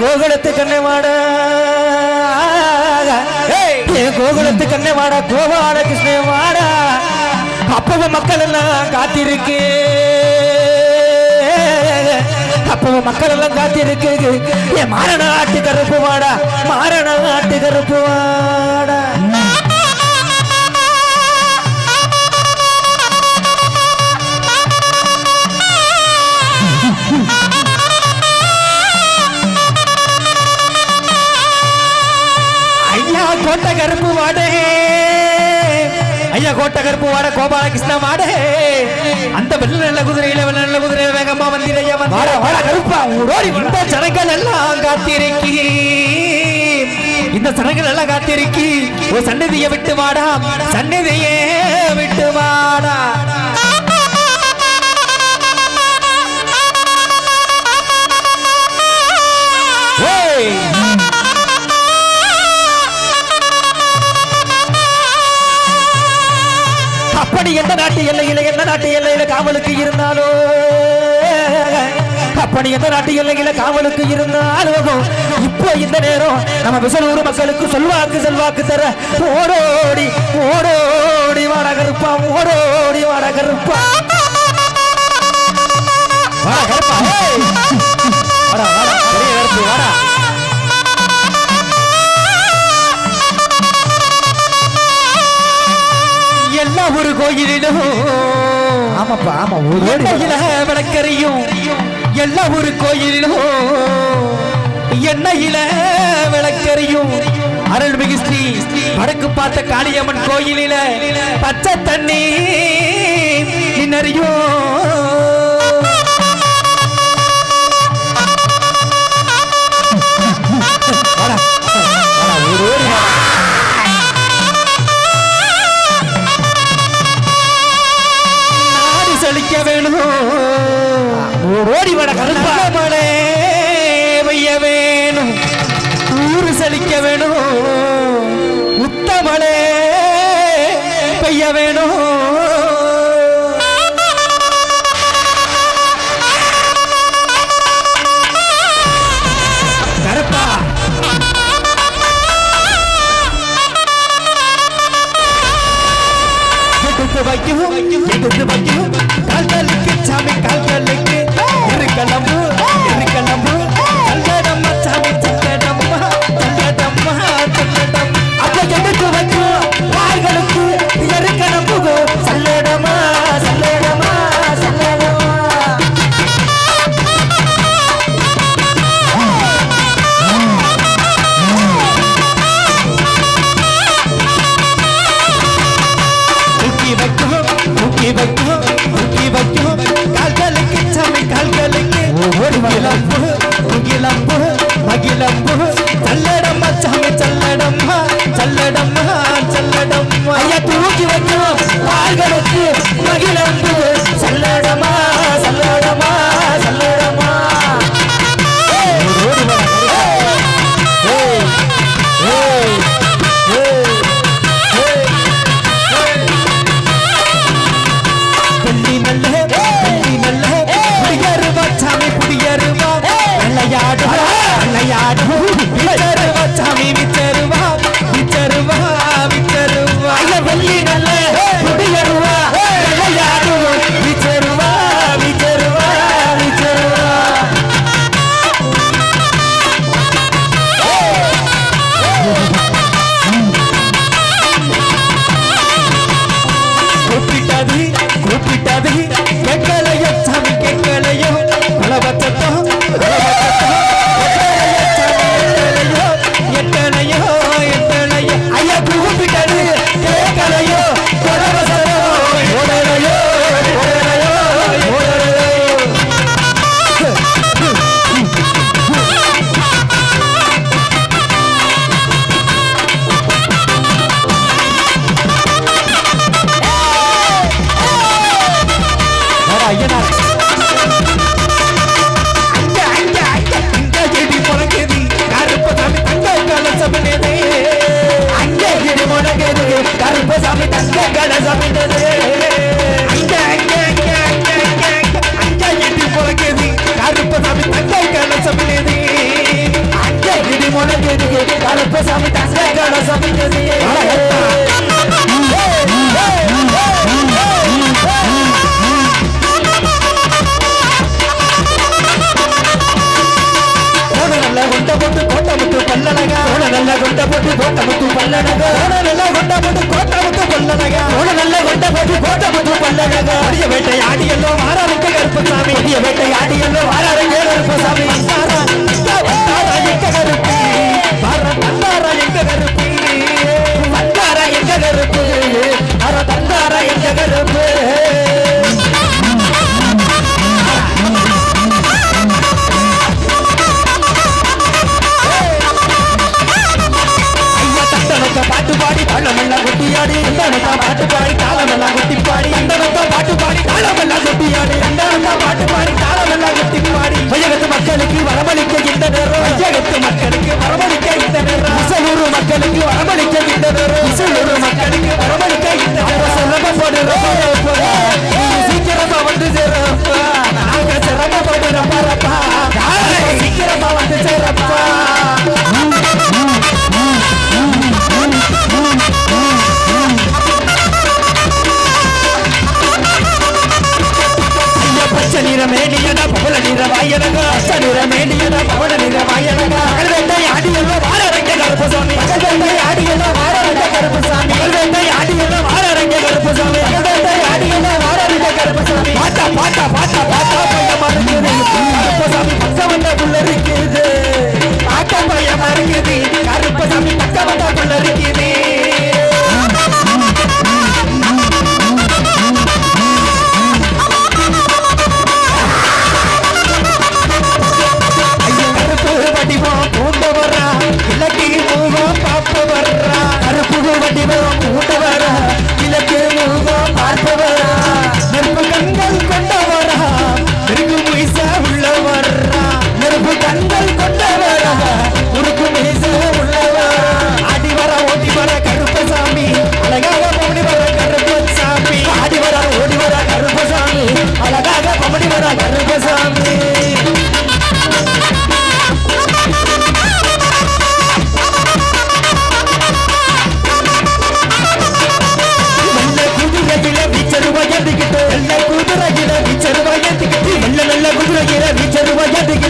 கோகுலத்து கண்ணே வாடா. கோகுலத்து கண்ணே வாடா கோபால கிருஷ்ணே வாடா. அப்பவும் மக்கள் எல்லாம் காத்திருக்கு. அப்பவும் மக்கள் எல்லாம் காத்திருக்கு. என் மாரண ஆட்டு கருப்பு வாடா மாரண ஆட்டு கருப்பு வாடா. கருப்பு வாட கோபாலகிருஷ்ண வாடே அந்த வெள்ள நல்ல குதிரையில வெள்ள நல்ல குதிரை வேகமா வந்திரையா வாட வாட கருப்பா ஓடி இந்த ஜனங்கள் எல்லாம் காத்திருக்கி இந்த ஜனங்கள் எல்லாம் காத்திருக்கி ஒரு சன்னதியை விட்டு வாடா. சன்னதியே விட்டு வாடா. ஏய் எந்த நாட்டு எல்லையில எந்த நாட்டு எல்லையில காவலுக்கு இருந்தாலோ? அப்படி எந்த நாட்டு எல்லையில காவலுக்கு இருந்தாலும் இப்போ இந்த நேரம் நம்ம விசலூர் மக்களுக்கு சொல்வாக்கு செல்வாக்கு தர ஓடோடி ஓடோடி வாடகருப்பா ஓடோடி வாடகருப்பா. வாடகருப்பா வாடா வாடா. வாடா. ஒரு கோயிலிலும் ஆமாப்பா ஆமா எண்ணெயில விளக்கறியும் எல்லா ஒரு கோயிலிலும். எண்ணெயில விளக்கறியும் அருள்மிகு ஸ்ரீ வடக்கு பார்த்த காளியம்மன் கோயிலில பச்சை தண்ணி நின்னறியும். ஓடி வட கருப்பா. மகிழப்பு முகிழப்பு மகிழப்பு சல்லடம்மா சாமி சல்லடம்மா சல்லடம்மா சல்லடம்மா. ஐயா தூக்கி வைக்கணும். பால்களுக்கு போட்டு கோட்டை முத்து பல்லனகா உன நல்ல கொண்ட போட்டு கோட்டை முத்து பல்லனகா உன நல்ல கொண்ட போட்டு கோட்டை முத்து பல்லனகா உன நல்ல கொண்ட போட்டு கோட்டை முத்து பல்லனகா அடிய வேட்டை ஆடி எல்லோ மாறாருக்கு கருப்பசாமி. அடிய வேட்டை ஆடி எல்லோ மாறாருக்கு கருப்பசாமி. தாரா தாரா எங்க கருப்பி. தாரா தாரா எங்க கருப்பி. வருகிற நீச்சருவ எதுக்கு